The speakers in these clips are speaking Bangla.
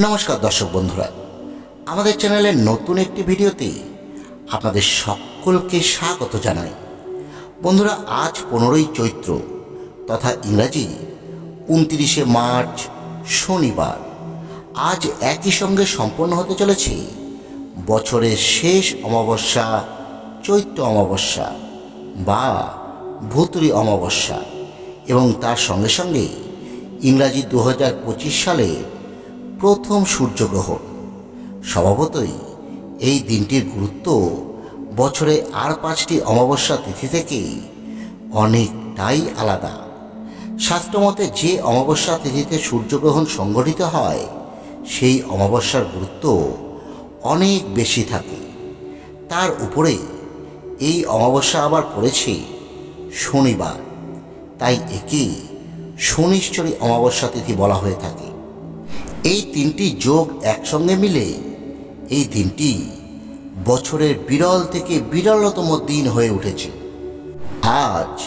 নমস্কার দর্শক বন্ধুরা। আমাদের চ্যানেলের নতুন একটি ভিডিওতে আপনাদের সকলকে স্বাগত জানাই। বন্ধুরা, আজ পনেরোই চৈত্র তথা ইংরাজি উনতিরিশে মার্চ শনিবার। আজ একই সঙ্গে সম্পন্ন হতে চলেছে বছরের শেষ অমাবস্যা, চৈত্র অমাবস্যা বা ভুতুরি অমাবস্যা এবং তার সঙ্গে সঙ্গে ইংরাজি দু হাজার পঁচিশ সালে প্রথম সূর্যগ্রহণ স্বভাবতই এই দিনটির গুরুত্ব বছরে আর পাঁচটি অমাবস্যা তিথি থেকে অনেকটাই আলাদা। শাস্ত্রমতে যে অমাবস্যা তিথিতে সূর্যগ্রহণ সংঘটিত হয়, সেই অমাবস্যার গুরুত্ব অনেক বেশি থাকে। তার উপরে এই অমাবস্যা আবার পড়েছে শনিবার। তাই একে শনিশ্চরী অমাবস্যা তিথি বলা হয়ে থাকে। এই তিনটি যোগ একসঙ্গে মিলে এই দিনটি বছরের বিরল থেকে বিরলতম দিন হয়ে উঠেছে। আজ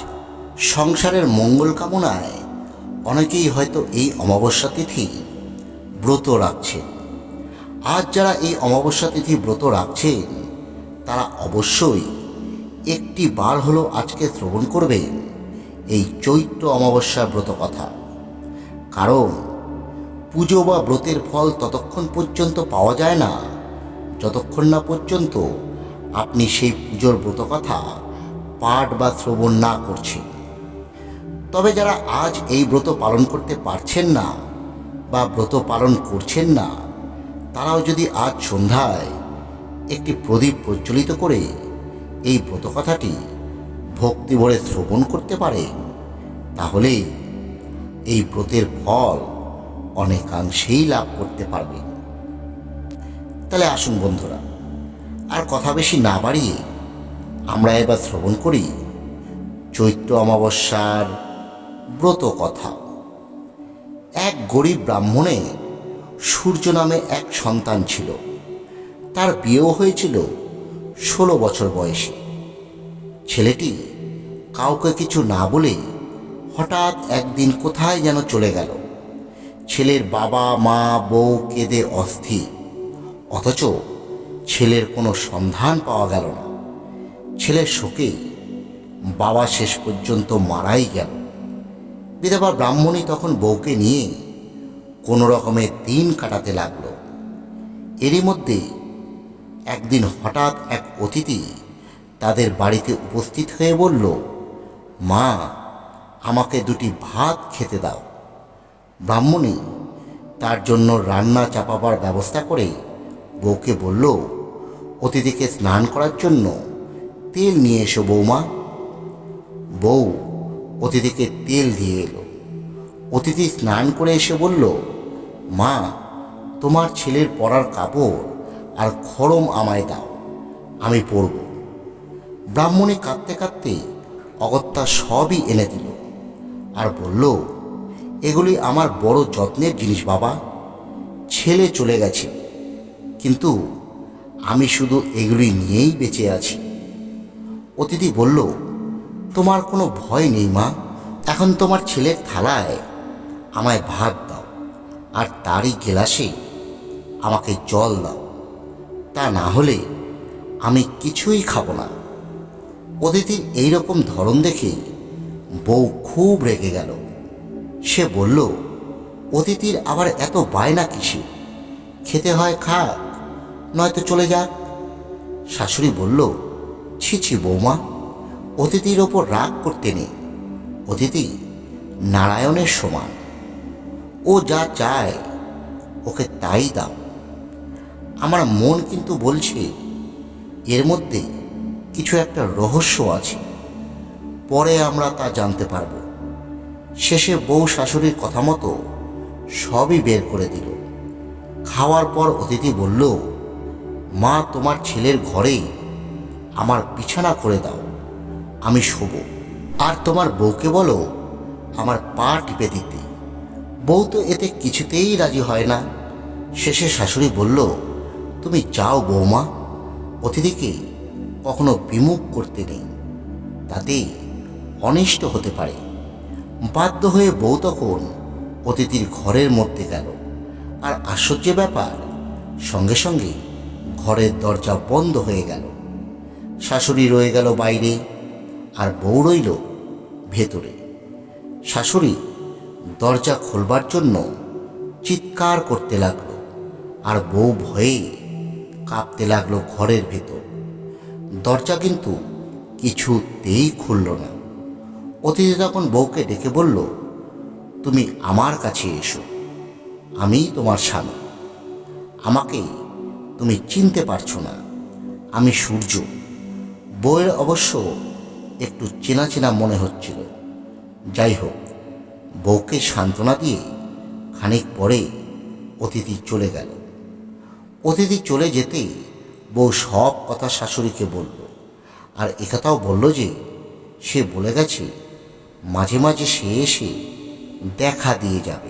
সংসারের মঙ্গল কামনায় অনেকেই হয়তো এই অমাবস্যা তিথি ব্রত রাখছেন আজ যারা এই অমাবস্যা তিথি ব্রত রাখছেন, তারা অবশ্যই একটি বার হলো আজকে শ্রবণ করবেন এই চৈত্র অমাবস্যার ব্রত কথা। কারণ পুজো বা ব্রতের ফল ততক্ষণ পর্যন্ত পাওয়া যায় না। যতক্ষণ না পর্যন্ত আপনি সেই পুজোর ব্রত কথা পাঠ বা শ্রবণ না করছেন। তবে যারা আজ এই ব্রত পালন করতে পারছেন না বা ব্রত পালন করছেন না, তারাও যদি আজ সন্ধ্যায় একটি প্রদীপ প্রজ্বলিত করে এই ব্রত কথাটি ভক্তি ভরে শ্রবণ করতে পারে তাহলে এই ব্রতের ফল অনেকাংশেই লাভ করতে পারবে। তাহলে আসুন বন্ধুরা, আর কথা বেশি না বাড়িয়ে আমরা এবার শ্রবণ করি চৈত্র অমাবস্যার ব্রত কথা। এক গরিব ব্রাহ্মণে সূর্য নামে এক সন্তান ছিল। তার বিয়েও হয়েছিল ষোলো বছর বয়সে। ছেলেটি কাউকে কিছু না বলে হঠাৎ একদিন কোথায় যেন চলে গেল। ছেলের বাবা, মা, বউ কেঁদে অস্থির। অথচ ছেলের কোনো সন্ধান পাওয়া গেল না। ছেলের শোকে বাবা শেষ পর্যন্ত মারাই গেল। বিধবা ব্রাহ্মণী তখন বউকে নিয়ে কোনো রকমের দিন কাটাতে লাগল। এরই মধ্যে একদিন হঠাৎ এক অতিথি তাদের বাড়িতে উপস্থিত হয়ে বলল, মা, আমাকে দুটি ভাত খেতে দাও। ব্রাহ্মণী তার জন্য রান্না চাপাবার ব্যবস্থা করে বউকে বলল, অতিথিকে স্নান করার জন্য তেল নিয়ে এসো বৌমা বউ অতিথিকে তেল দিয়ে এলো। অতিথি স্নান করে এসে বলল, মা, তোমার ছেলের পরার কাপড় আর খড়ম আমায় দাও, আমি পরব। ব্রাহ্মণী কাঁদতে কাঁদতে অগত্যা সবই এনে দিল আর বলল এগুলি আমার বড় যত্নের জিনিস, বাবা। ছেলে চলে গেছে। কিন্তু আমি শুধু এগুলি নিয়েই বেঁচে আছি। অতিথি বলল, তোমার কোনো ভয় নেই, মা। এখন তোমার ছেলের থালায় আমায় ভাত দাও, আর তারই গেলাসে আমাকে জল দাও। তা না হলে আমি কিছুই খাব না। অতিথির এইরকম ধরন দেখে বউ খুব রেগে গেল। সে বলল অতিথির আবার এত বায়না কিসে? খেতে হয় খাক, নয়তো চলে যাক। শাশুড়ি বলল, ছি ছি, বৌমা অতিথির ওপর রাগ করতে নেই। অতিথি নারায়ণের সমান। ও যা চায়, ওকে তাই দাও। আমার মন কিন্তু বলছে, এর মধ্যে কিছু একটা রহস্য আছে। পরে আমরা তা জানতে পারব। শেষে বউ শাশুড়ির কথা মতো সবই বের করে দিল। খাওয়ার পর অতিথি বলল, মা, তোমার ছেলের ঘরে আমার বিছানা করে দাও, আমি শোব। আর তোমার বউকে বলো, আমার পা টিপে দিতে। বউ তো এতে কিছুতেই রাজি হয় না। শেষে শাশুড়ি বলল, তুমি যাও বৌমা অতিথিকে কখনো বিমুখ করতে নেই। তাতে অনিষ্ট হতে পারে। বাধ্য হয়ে বউ তখন অতিথির ঘরের মধ্যে গেল। আর আশ্চর্যের ব্যাপার, সঙ্গে সঙ্গে ঘরের দরজা বন্ধ হয়ে গেল। শাশুড়ি রয়ে গেল বাইরে, আর বউ রইল ভেতরে। শাশুড়ি দরজা খোলবার জন্য চিৎকার করতে লাগল, আর বউ ভয়ে কাঁপতে লাগল ঘরের ভেতর। দরজা কিন্তু কিছুতেই খুলল না। অতিথি তখন বউকে ডেকে বলল, তুমি আমার কাছে এসো। আমি তোমার স্বামী। আমাকে তুমি চিনতে পারছ না। আমি সূর্য। বউয়ের অবশ্য একটু চেনা চেনা মনে হচ্ছিল। যাই হোক, বউকে সান্ত্বনা দিয়ে খানিক পরে অতিথি চলে গেল। অতিথি চলে যেতে বউ সব কথা শাশুড়িকে বলল। আর একথাও বলল যে, সে বলে গেছে মাঝে মাঝে সে এসে দেখা দিয়ে যাবে।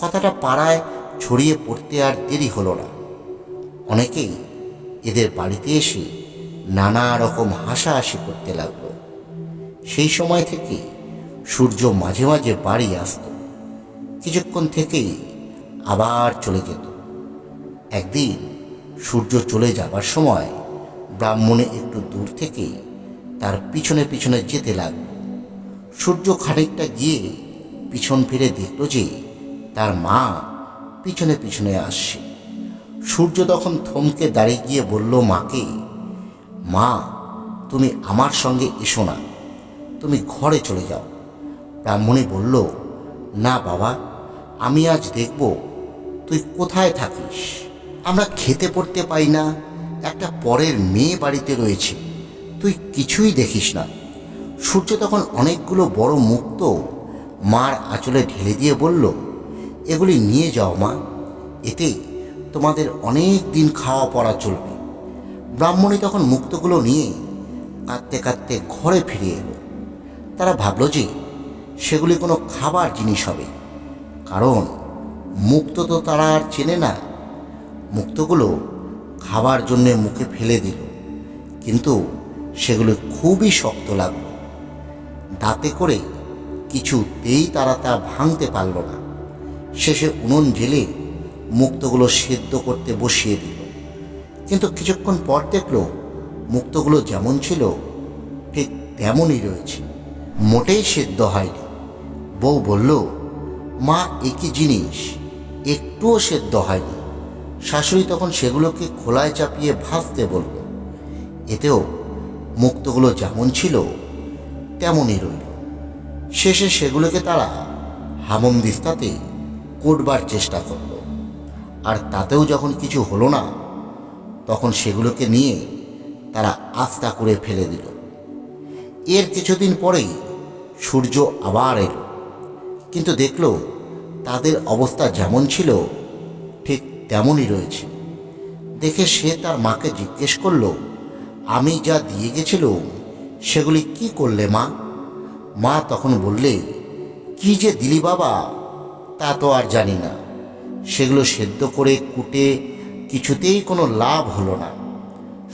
কথাটা পাড়ায় ছড়িয়ে পড়তে আর দেরি হলো না। অনেকেই এদের বাড়িতে এসে নানা রকম হাসাহাসি করতে লাগল। সেই সময় থেকে সূর্য মাঝে মাঝে বাড়ি আসতো। কিছুক্ষণ থেকেই আবার চলে যেত। একদিন সূর্য চলে যাবার সময় ব্রাহ্মণে একটু দূর থেকেই তার পিছনে পিছনে যেতে লাগল। সূর্য খানিকটা গিয়ে পিছন ফিরে দেখল যে তার মা পিছনে পিছনে আসছে। সূর্য তখন থমকে দাঁড়িয়ে গিয়ে বলল, মাকে, মা, তুমি আমার সঙ্গে এসো না। তুমি ঘরে চলে যাও। ব্রাহ্মণী বলল, না বাবা, আমি আজ দেখব, তুই কোথায় থাকিস? আমরা খেতে পড়তে পাই না, একটা পরের মেয়ে বাড়িতে রয়েছে। তুই কিছুই দেখিস না। সূর্য তখন অনেকগুলো বড় মুক্ত মার আঁচলে ঢেলে দিয়ে বলল, এগুলি নিয়ে যাও মা, এতে তোমাদের অনেক দিন খাওয়া পড়া চলবে। ব্রাহ্মণী তখন মুক্তগুলো নিয়ে কাঁদতে কাঁদতে ঘরে ফিরে এলো। তারা ভাবলো যে সেগুলি কোনো খাবার জিনিস হবে, কারণ মুক্ত তো তারা আর চেনে না। মুক্তগুলো খাবার জন্যে মুখে ফেলে দিল, কিন্তু সেগুলো খুবই শক্ত লাগল। দাঁতে করে কিছুতেই তারা তা ভাঙতে পারল না। শেষে উনুন জেলে মুক্তগুলো সেদ্ধ করতে বসিয়ে দিল। কিন্তু কিছুক্ষণ পর দেখল, মুক্তগুলো যেমন ছিল, ঠিক তেমনই রয়েছে। মোটেই সেদ্ধ হয়নি। বউ বলল, মা একই জিনিস? একটুও সেদ্ধ হয়নি। শাশুড়ি তখন সেগুলোকে খোলায় চাপিয়ে ভাজতে বলল, এতেও মুক্তগুলো যেমন ছিল তেমনই রইল। শেষে সেগুলোকে তারা হামম দিস্তাতে কোটবার চেষ্টা করল। আর তাতেও যখন কিছু হলো না, তখন সেগুলোকে নিয়ে তারা আস্তা করে ফেলে দিল। এর কিছুদিন পরেই সূর্য আবার এলো, কিন্তু দেখল তাদের অবস্থা যেমন ছিল, ঠিক তেমনই রয়েছে। দেখে সে তার মাকে জিজ্ঞেস করল, আমি যা দিয়ে গেছিলুম সেগুলি কি করলে, মা? মা তখন বললে, কি যে দিলি বাবা, তা তো আর জানি না। সেগুলো সেদ্ধ করে কুটে কিছুতেই কোনো লাভ হলো না।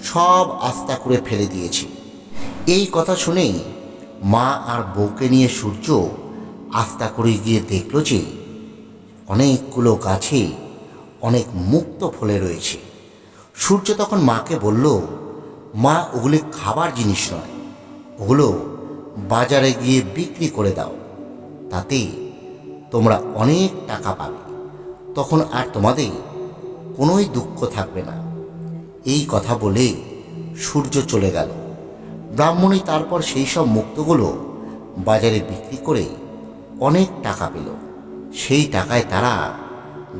সব আস্তা করে ফেলে দিয়েছি। এই কথা শুনে মা আর বউকে নিয়ে সূর্য আস্তা করে গিয়ে দেখল যে অনেকগুলো গাছে অনেক মুক্ত ফলে রয়েছে। সূর্য তখন মাকে বলল, মা, ওগুলি খাবার জিনিস নয়। ওগুলো বাজারে গিয়ে বিক্রি করে দাও। তাতে তোমরা অনেক টাকা পাবে। তখন আর তোমাদের কোনোই দুঃখ থাকবে না। এই কথা বলে সূর্য চলে গেল। ব্রাহ্মণী তারপর সেই সব মুক্তগুলো বাজারে বিক্রি করে অনেক টাকা পেল। সেই টাকায় তারা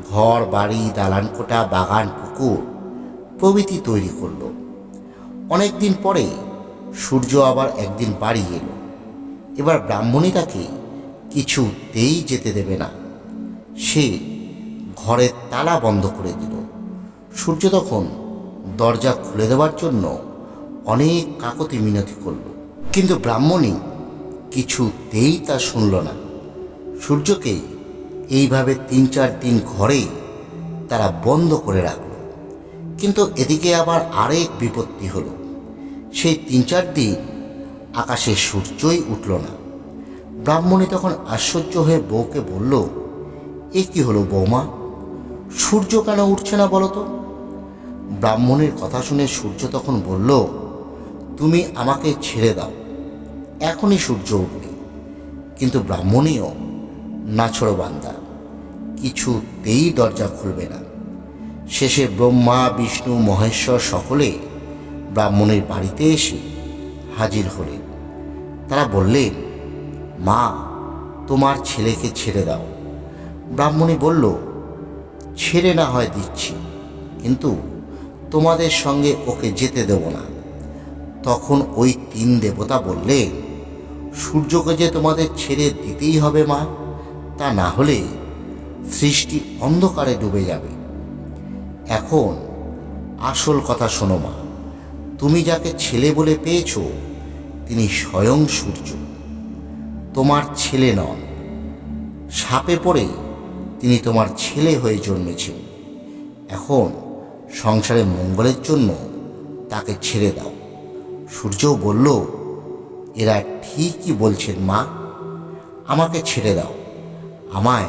ঘর, বাড়ি দালানকোটা বাগান, পুকুর প্রভৃতি তৈরি করল। অনেক দিন পরে সূর্য আবার একদিন বাড়ি এলো। এবার ব্রাহ্মণী তাকে কিছুতেই যেতে দেবে না। সে ঘরের তালা বন্ধ করে দিল। সূর্য তখন দরজা খুলে দেওয়ার জন্য অনেক কাকতি মিনতি করল। কিন্তু ব্রাহ্মণী কিছুতেই তা শুনল না। সূর্যকে এইভাবে তিন চার দিন ঘরে তারা বন্ধ করে রাখল। কিন্তু এদিকে আবার আরেক বিপত্তি হলো। সেই তিন চার দিন আকাশে সূর্যই উঠল না। ব্রাহ্মণী তখন আশ্চর্য হয়ে বউকে বলল, এ কি হলো বৌমা? সূর্য কেন উঠছে না বলো তো? ব্রাহ্মণের কথা শুনে সূর্য তখন বলল, তুমি আমাকে ছেড়ে দাও, এখনই সূর্য উঠবে। কিন্তু ব্রাহ্মণীও নাছড়ো বান্দা, কিছুতেই দরজা খুলবে না। শেষে ব্রহ্মা, বিষ্ণু, মহেশ্বর সকলে ব্রাহ্মণের বাড়িতে এসে হাজির হলেন তারা বললেন মা, তোমার ছেলেকে ছেড়ে দাও। ব্রাহ্মণী বলল, ছেড়ে না হয় দিচ্ছি, কিন্তু তোমাদের সঙ্গে ওকে যেতে দেব না। তখন ওই তিন দেবতা বললেন সূর্যকে যে তোমাদের ছেড়ে দিতেই হবে, মা, তা না হলে সৃষ্টি অন্ধকারে ডুবে যাবে। এখন আসল কথা শোনো, মা তুমি যাকে ছেলে বলে পেয়েছ, তিনি স্বয়ং সূর্য। তোমার ছেলে নন। সাপে পড়ে তিনি তোমার ছেলে হয়ে জন্মেছেন। এখন সংসারে মঙ্গলের জন্য তাকে ছেড়ে দাও। সূর্যও বলল, এরা ঠিকই বলছেন মা, আমাকে ছেড়ে দাও। আমায়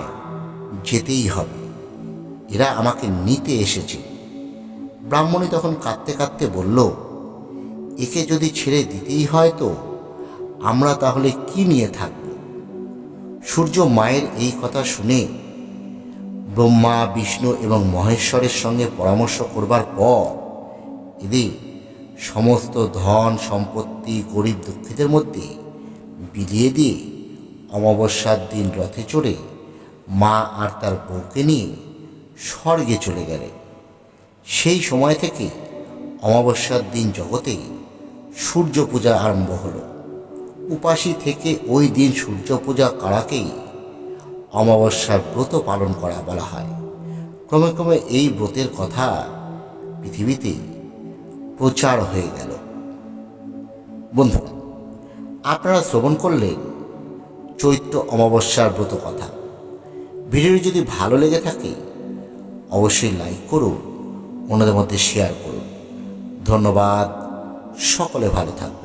যেতেই হবে। এরা আমাকে নিতে এসেছে। ব্রাহ্মণী তখন কাঁদতে কাঁদতে বলল একে যদি ছেড়ে দিতেই হয় তো আমরা তাহলে কি নিয়ে থাকব? সূর্য মায়ের এই কথা শুনে ব্রহ্মা, বিষ্ণু এবং মহেশ্বরের সঙ্গে পরামর্শ করবার পর এদের সমস্ত ধন, সম্পত্তি, গরিব দুঃখীদের মধ্যে বিলিয়ে দিয়ে অমাবস্যার দিন রথে চড়ে মা আর তার বউকে নিয়ে স্বর্গে চলে গেলেন। সেই সময় থেকে অমাবস্যার দিন জগতে সূর্য পূজা আরম্ভ হলো। উপাসী থেকে ওই দিন সূর্য পূজা করাকেই অমাবস্যার ব্রত পালন করা বলা হয়। ক্রমে ক্রমে এই ব্রতের কথা পৃথিবীতে প্রচার হয়ে গেল। বন্ধু, আপনারা শ্রবণ করলেন চৈত্র অমাবস্যার ব্রত কথা। ভিডিওটি যদি ভালো লেগে থাকে, অবশ্যই লাইক করুন, অন্যদের মধ্যে শেয়ার করুন। ধন্যবাদ। সকলে ভালো থাকবে।